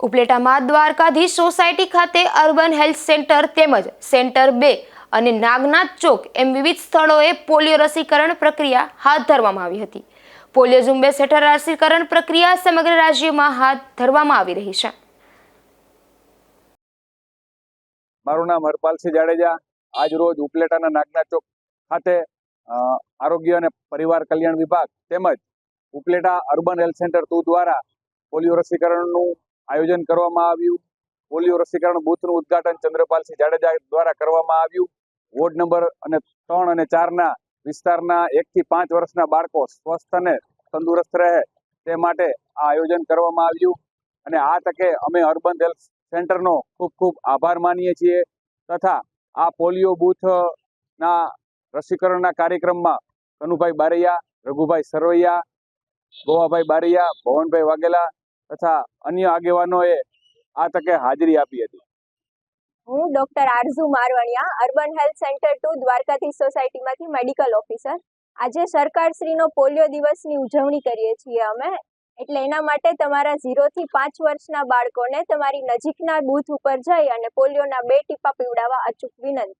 ઉપલેટામાં Dwarkadhish society ખાતે urban health centre તેમજ centre બે અને નાગનાથ ચોક એમ વિવિધ સ્થળોએ પોલિયો રસીકરણ પ્રક્રિયા હાથ ધરવામાં આવી હતી. પોલિયો ઝુંબેશ હેઠળ રસીકરણ પ્રક્રિયા સમગ્ર રાજ્યમાં હાથ ધરવામાં આવી રહી છે. મારું નામ હરપાલસિંહ જાડેજા. આજ રોજ ઉપલેટાના નાગનાથ ચોક ખાતે આરોગ્ય અને પરિવાર કલ્યાણ વિભાગ તેમજ Upleta urban health centre two દ્વારા પોલિયો રસીકરણનું આયોજન કરવામાં આવ્યું. પોલિયો રસીકરણ બૂથનું ઉદ્ઘાટન ચંદ્રપાલસિંહ જાડેજા દ્વારા કરવામાં આવ્યું. વોર્ડ નંબર અને ત્રણ અને ચારના વિસ્તારના એકથી પાંચ વર્ષના બાળકો સ્વસ્થ અને તંદુરસ્ત રહે તે માટે આ આયોજન કરવામાં આવ્યું. અને આ તકે અમે અર્બન હેલ્થ સેન્ટરનો ખૂબ ખૂબ આભાર માનીએ છીએ તથા આ પોલિયો બૂથના રસીકરણના કાર્યક્રમમાં કનુભાઈ બારૈયા, રઘુભાઈ સરવૈયા, ગોવાભાઈ બારૈયા, ભવનભાઈ વાઘેલા તથા અન્ય આગેવાનોએ આ તકે હાજરી આપી હતી. હું doctor Aarzoo Marvaniya, urban health centre two Dwarkadhish સોસાયટીમાંથી medical officer. આજે સરકારશ્રીનો પોલિયો દિવસની ઉજવણી કરીએ છીએ અમે. એટલે એના માટે તમારા ઝીરોથી પાંચ વર્ષના બાળકોને તમારી નજીકના બૂથ ઉપર જઈ અને પોલિયોના બે ટીપા પીવડાવવા અચૂક વિનંતી.